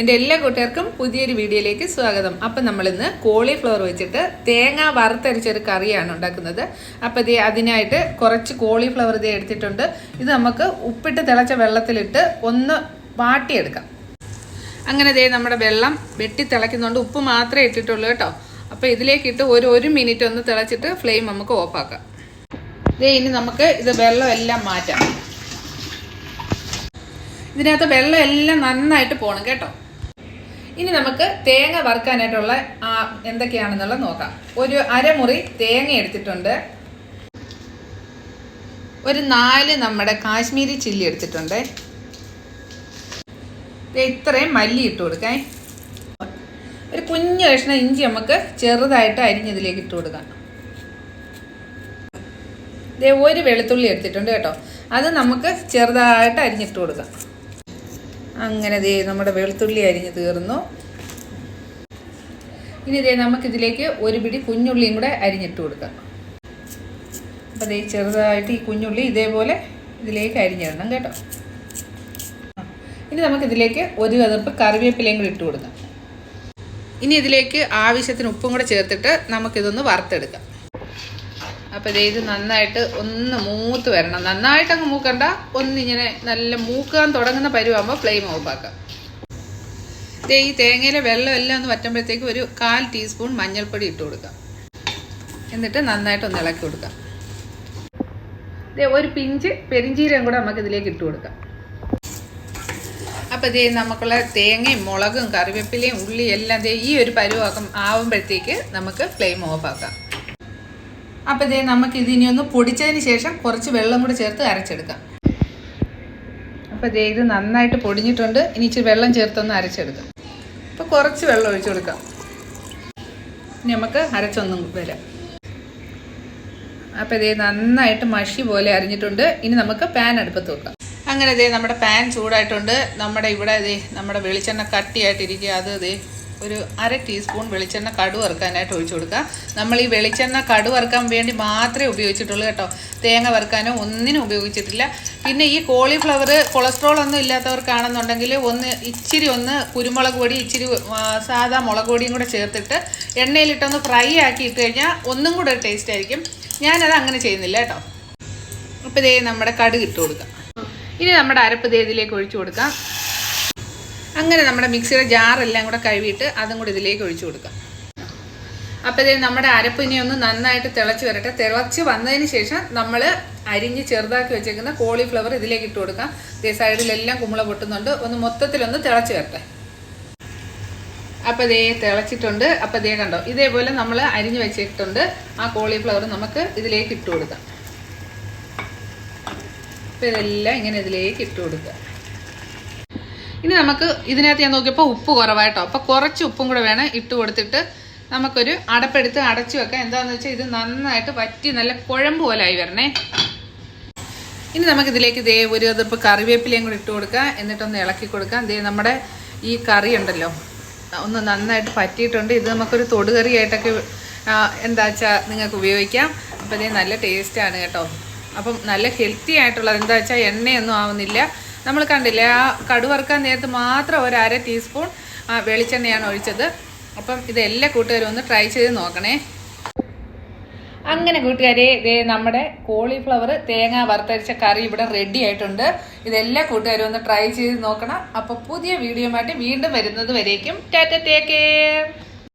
എന്റെ എല്ലാ കൂട്ടുകാർക്കും പുതിയൊരു വീഡിയോയിലേക്ക് സ്വാഗതം. അപ്പം നമ്മളിന്ന് കോളിഫ്ലവർ വെച്ചിട്ട് തേങ്ങ വറുത്തരച്ചൊരു കറിയാണ് ഉണ്ടാക്കുന്നത്. അപ്പം ഇത് അതിനായിട്ട് കുറച്ച് കോളിഫ്ലവർ ഇത് എടുത്തിട്ടുണ്ട്. ഇത് നമുക്ക് ഉപ്പിട്ട് തിളച്ച വെള്ളത്തിലിട്ട് ഒന്ന് വാട്ടിയെടുക്കാം. അങ്ങനെ ദേ നമ്മുടെ വെള്ളം വെട്ടി തിളയ്ക്കുന്നുണ്ട് ഉപ്പ് മാത്രമേ ഇട്ടിട്ടുള്ളൂ കേട്ടോ. അപ്പോൾ ഇതിലേക്കിട്ട് ഒരു ഒരു മിനിറ്റ് ഒന്ന് തിളച്ചിട്ട് ഫ്ലെയിം നമുക്ക് ഓഫാക്കാം. ഇതേ ഇനി നമുക്ക് ഇത് വെള്ളം എല്ലാം മാറ്റാം. ഇതിനകത്ത് വെള്ളം എല്ലാം നന്നായിട്ട് പോകണം കേട്ടോ. ഇനി നമുക്ക് തേങ്ങ വറുക്കാനായിട്ടുള്ള എന്തൊക്കെയാണെന്നുള്ളത് നോക്കാം. ഒരു അരമുറി തേങ്ങ എടുത്തിട്ടുണ്ട്. ഒരു നാല് നമ്മുടെ കാശ്മീരി ചില്ലി എടുത്തിട്ടുണ്ട്. ഇത്രയും മല്ലി ഇട്ട് കൊടുക്കാം. ഒരു കുഞ്ഞു കഷ്ണം ഇഞ്ചി നമുക്ക് ചെറുതായിട്ട് അരിഞ്ഞതിലേക്ക് ഇട്ട് കൊടുക്കാം. ദേ ഒരു വെളുത്തുള്ളി എടുത്തിട്ടുണ്ട് കേട്ടോ. അത് നമുക്ക് ചെറുതായിട്ട് അരിഞ്ഞിട്ട് കൊടുക്കാം. അങ്ങനെ ദേ നമ്മുടെ വെളുത്തുള്ളി അരിഞ്ഞ് തീർന്നു. ഇനി ദേ നമുക്കിതിലേക്ക് ഒരു പിടി കുഞ്ഞുള്ളിയും കൂടെ അരിഞ്ഞിട്ട് കൊടുക്കാം. അപ്പോൾ ദേ ചെറുതായിട്ട് ഈ കുഞ്ഞുള്ളി ഇതേപോലെ ഇതിലേക്ക് അരിഞ്ഞിടണം കേട്ടോ. ഇനി നമുക്കിതിലേക്ക് ഒരു കതിർപ്പ് കറിവേപ്പിലയും കൂടി ഇട്ട് കൊടുക്കാം. ഇനി ഇതിലേക്ക് ആവശ്യത്തിന് ഉപ്പും കൂടെ ചേർത്തിട്ട് നമുക്കിതൊന്ന് വറുത്തെടുക്കാം. അപ്പോൾ ഇത് നന്നായിട്ട് ഒന്ന് മൂത്ത് വരണം. നന്നായിട്ട് അങ്ങ് മൂക്കണ്ട. ഒന്നിങ്ങനെ നല്ല മൂക്കാൻ തുടങ്ങുന്ന പരുവാകുമ്പോൾ ഫ്ലെയിം ഓഫ് ഓഫാക്കാം ഇതേ ഈ തേങ്ങയിലെ വെള്ളം എല്ലാം ഒന്ന് വറ്റുമ്പോഴത്തേക്ക് ഒരു കാൽ ടീസ്പൂൺ മഞ്ഞൾപ്പൊടി ഇട്ട് കൊടുക്കാം. എന്നിട്ട് നന്നായിട്ട് ഒന്ന് ഇളക്കി കൊടുക്കാം. ഇതേ ഒരു പിഞ്ച് പെരിഞ്ചീരം കൂടെ നമുക്ക് ഇതിലേക്ക് ഇട്ട് കൊടുക്കാം. അപ്പോൾ ഇതേ നമുക്കുള്ള തേങ്ങയും മുളകും കറിവേപ്പിലയും ഉള്ളി എല്ലാം ഈ ഒരു പരുവാക്കം ആവുമ്പോഴത്തേക്ക് നമുക്ക് ഫ്ലെയിം ഓഫാക്കാം അപ്പോൾ ഇതേ നമുക്ക് ഇതിനി ഒന്ന് പൊടിച്ചതിന് ശേഷം കുറച്ച് വെള്ളം കൂടെ ചേർത്ത് അരച്ചെടുക്കാം. അപ്പോൾ ഇതേ ഇത് നന്നായിട്ട് പൊടിഞ്ഞിട്ടുണ്ട്. ഇനി ഇച്ചിരി വെള്ളം ചേർത്തൊന്ന് അരച്ചെടുക്കാം. അപ്പോൾ കുറച്ച് വെള്ളം ഒഴിച്ചു കൊടുക്കാം. ഇനി നമുക്ക് അരച്ചൊന്നും വരാം. അപ്പോൾ ഇതേ നന്നായിട്ട് മഷി പോലെ അരിഞ്ഞിട്ടുണ്ട്. ഇനി നമുക്ക് പാൻ അടുപ്പത്ത് വെക്കാം. അങ്ങനെ ഇതേ നമ്മുടെ പാൻ ചൂടായിട്ടുണ്ട്. നമ്മുടെ ഇവിടെ ഇതേ നമ്മുടെ വെളിച്ചെണ്ണ കട്ടിയായിട്ടിരിക്കുക. അത് ഇതേ ഒരു അര ടീസ്പൂൺ വെളിച്ചെണ്ണ കടു വറുക്കാനായിട്ട് ഒഴിച്ചു കൊടുക്കുക. നമ്മൾ ഈ വെളിച്ചെണ്ണ കടു വറുക്കാൻ വേണ്ടി മാത്രമേ ഉപയോഗിച്ചിട്ടുള്ളൂ കേട്ടോ. തേങ്ങ വറുക്കാനോ ഒന്നിനും ഉപയോഗിച്ചിട്ടില്ല. പിന്നെ ഈ കോളിഫ്ലവർ കൊളസ്ട്രോൾ ഒന്നും ഇല്ലാത്തവർക്കാണെന്നുണ്ടെങ്കിൽ ഒന്ന് ഇച്ചിരി ഒന്ന് കുരുമുളക് പൊടി ഇച്ചിരി സാധാ മുളക് പൊടിയും കൂടെ ചേർത്തിട്ട് എണ്ണയിലിട്ടൊന്ന് ഫ്രൈ ആക്കി ഇട്ട് കഴിഞ്ഞാൽ ഒന്നും കൂടെ ടേസ്റ്റ് ആയിരിക്കും. ഞാനത് അങ്ങനെ ചെയ്യുന്നില്ല കേട്ടോ. അപ്പോൾ ഇതേ നമ്മുടെ കടുക് ഇട്ട് കൊടുക്കാം. ഇനി നമ്മുടെ അരപ്പ് ദേ ഒഴിച്ചു കൊടുക്കാം. അങ്ങനെ നമ്മുടെ മിക്സിയുടെ ജാറെല്ലാം കൂടെ കഴുകിയിട്ട് അതും കൂടെ ഇതിലേക്ക് ഒഴിച്ചു കൊടുക്കാം. അപ്പോൾ ഇതേ നമ്മുടെ അരപ്പ് ഇനി ഒന്ന് നന്നായിട്ട് തിളച്ച് വരട്ടെ. തിളച്ച് വന്നതിന് ശേഷം നമ്മൾ അരിഞ്ഞ് ചെറുതാക്കി വെച്ചേക്കുന്ന കോളിഫ്ലവർ ഇതിലേക്ക് ഇട്ട് കൊടുക്കാം. ഇതേ സൈഡിലെല്ലാം കുമ്പള പൊട്ടുന്നുണ്ട്. ഒന്ന് മൊത്തത്തിലൊന്ന് തിളച്ച് വരട്ടെ. അപ്പോൾ ഇതേ തിളച്ചിട്ടുണ്ട്. അപ്പോൾ ഇതേ കണ്ടോ ഇതേപോലെ നമ്മൾ അരിഞ്ഞ് വെച്ചിട്ടുണ്ട്. ആ കോളിഫ്ലവർ നമുക്ക് ഇതിലേക്ക് ഇട്ട് കൊടുക്കാം. അപ്പോൾ ഇതെല്ലാം ഇങ്ങനെ ഇതിലേക്ക് ഇട്ട് കൊടുക്കുക. ഇനി നമുക്ക് ഇതിനകത്ത് ഞാൻ നോക്കിയപ്പോൾ ഉപ്പ് കുറവായിട്ടോ. അപ്പോൾ കുറച്ച് ഉപ്പും കൂടെ വേണം ഇട്ട് കൊടുത്തിട്ട് നമുക്കൊരു അടപ്പെടുത്ത് അടച്ചു വെക്കാം. എന്താണെന്ന് വെച്ചാൽ ഇത് നന്നായിട്ട് വറ്റി നല്ല കുഴമ്പ് പോലെ ആയി വരണേ. ഇനി നമുക്കിതിലേക്ക് ദേ ഒരു അതിപ്പ് കറിവേപ്പിലയും കൂടി ഇട്ട് കൊടുക്കാം. എന്നിട്ടൊന്ന് ഇളക്കി കൊടുക്കാം. ദേ നമ്മുടെ ഈ കറി ഉണ്ടല്ലോ. ഒന്ന് നന്നായിട്ട് പറ്റിയിട്ടുണ്ട്. ഇത് നമുക്കൊരു തൊടുകറിയായിട്ടൊക്കെ എന്താ വെച്ചാൽ നിങ്ങൾക്ക് ഉപയോഗിക്കാം. അപ്പോൾ ഇതേ നല്ല ടേസ്റ്റാണ് കേട്ടോ. അപ്പം നല്ല ഹെൽത്തി ആയിട്ടുള്ളത് എന്താ വെച്ചാൽ എണ്ണയൊന്നും ആവുന്നില്ല. നമ്മൾ കണ്ടില്ലേ ആ കടുവറുക്കാൻ നേരത്ത് മാത്രം ഒരു അര ടീസ്പൂൺ വെളിച്ചെണ്ണയാണ് ഒഴിച്ചത്. അപ്പം ഇത് എല്ലാ കൂട്ടുകാരും ഒന്ന് ട്രൈ ചെയ്ത് നോക്കണേ. അങ്ങനെ കൂട്ടുകാരെ ഇതേ നമ്മുടെ കോളിഫ്ലവർ തേങ്ങ വറുത്തരച്ച കറി ഇവിടെ റെഡി ആയിട്ടുണ്ട്. ഇതെല്ലാ കൂട്ടുകാരും ഒന്ന് ട്രൈ ചെയ്ത് നോക്കണം. അപ്പോൾ പുതിയ വീഡിയോ വീണ്ടും വരുന്നത് വരേക്കും. ടാറ്റ ടേക്ക്